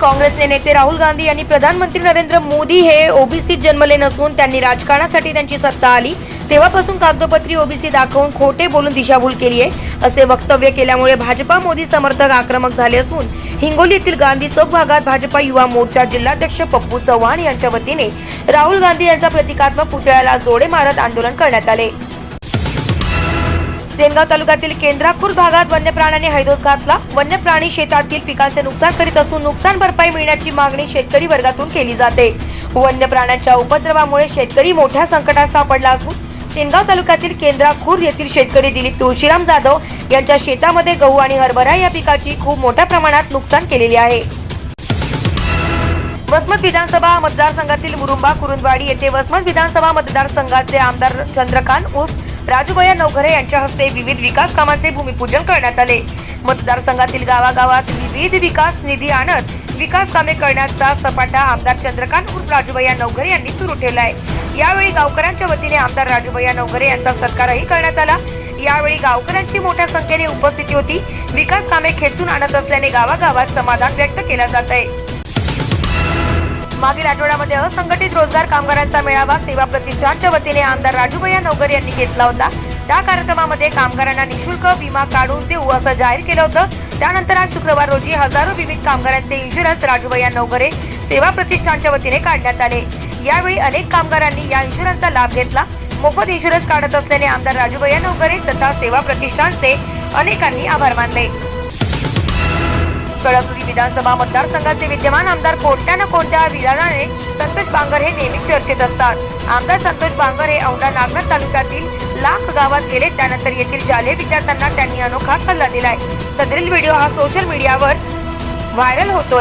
काँग्रेसचे नेते राहुल गांधी यांनी प्रधानमंत्री नरेंद्र मोदी हे ओबीसीत जन्मले नसून त्यांनी राजकारणासाठी त्यांची सत्ता आली. तेव्हापासून कागदोपत्री ओबीसी दाखवून खोटे बोलून दिशाभूल केली आहे. असे वक्तव्य केल्यामुळे भाजपा मोदी समर्थक आक्रमक झाले असून हिंगोली येथील गांधी चौक भागात भाजपा युवा मोर्चा जिल्हाध्यक्ष पप्पू चव्हाण यांच्या वतीने राहुल गांधी यांचा प्रतिकात्मक पुतळ्याला जोडे मारत आंदोलन करण्यात आले. सेनगाव तालुक्यातील केंद्रापूर भागात वन्य प्राण्याने हैदोस घातला. वन्य प्राणी शेतातील पिकांचे नुकसान करीत असून नुकसान भरपाई मिळण्याची मागणी शेतकरी वर्गातून केली जाते. वन्य प्राण्यांच्या उपद्रवामुळे शेतकरी मोठ्या संकटात सापडला असून सेनगाव तालुक्यातील केंद्राखूर येथील शेतकरी दिलीप तुळशीराम जाधव यांच्या शेतामध्ये गहू आणि हरभरा या पिकाची खूप मोठ्या प्रमाणात नुकसान केलेली आहे. वसमत विधानसभा मतदारसंघातील मुरुंबा कुरुंदवाडी येथे वसमत विधानसभा मतदारसंघाचे आमदार चंद्रकांत उर्फ राजूभया नवघरे यांच्या हस्ते विविध विकास कामांचे भूमिपूजन करण्यात आले. मतदारसंघातील गावागावात विविध विकास निधी आणत विकास कामे करण्याचा सपाटा आमदार चंद्रकांत उर्फ राजूभया नवघरे यांनी सुरू ठेवला आहे यावेळी गावकऱ्यांच्या वतीने आमदार राजूभया नवघरे यांचा सत्कारही करण्यात आला. यावेळी गावकऱ्यांची मोठ्या संख्येने उपस्थिती होती. विकास कामे खेचून आणत असल्याने गावागावात समाधान व्यक्त केला जात आहे मागील आठवड्यामध्ये असंघटित रोजगार कामगारांचा मेळावा सेवा प्रतिष्ठानच्या वतीने आमदार राजूभैया नवगर यांनी घेतला होता. त्या कार्यक्रमामध्ये कामगारांना निशुल्क विमा काढून देऊ असं जाहीर केलं होतं. त्यानंतर आज शुक्रवार रोजी हजारो विविध कामगारांचे इन्शुरन्स राजूभैया नवगरे सेवा प्रतिष्ठानच्या वतीने काढण्यात आले. यावेळी अनेक कामगारांनी या इन्शुरन्सचा लाभ घेतला. मोफत इन्शुरन्स काढत असल्याने आमदार राजूभैया नवगरे तथा सेवा प्रतिष्ठानचे अनेकांनी आभार मानले. कळसुरी विधानसभा मतदारसंघाचे विद्यमान आमदार कोणत्या ना कोणत्या विधानाने संतोष बांगर हे नेहमी चर्चेत असतात. आमदार संतोष बांगर हे औंढा नागनाथ तालुक्यातील लाख गावात गेले. त्यानंतर येथील शालेय विद्यार्थ्यांना त्यांनी अनोखा सल्ला दिलाय. सदरील व्हिडिओ हा सोशल मीडियावर व्हायरल होतोय.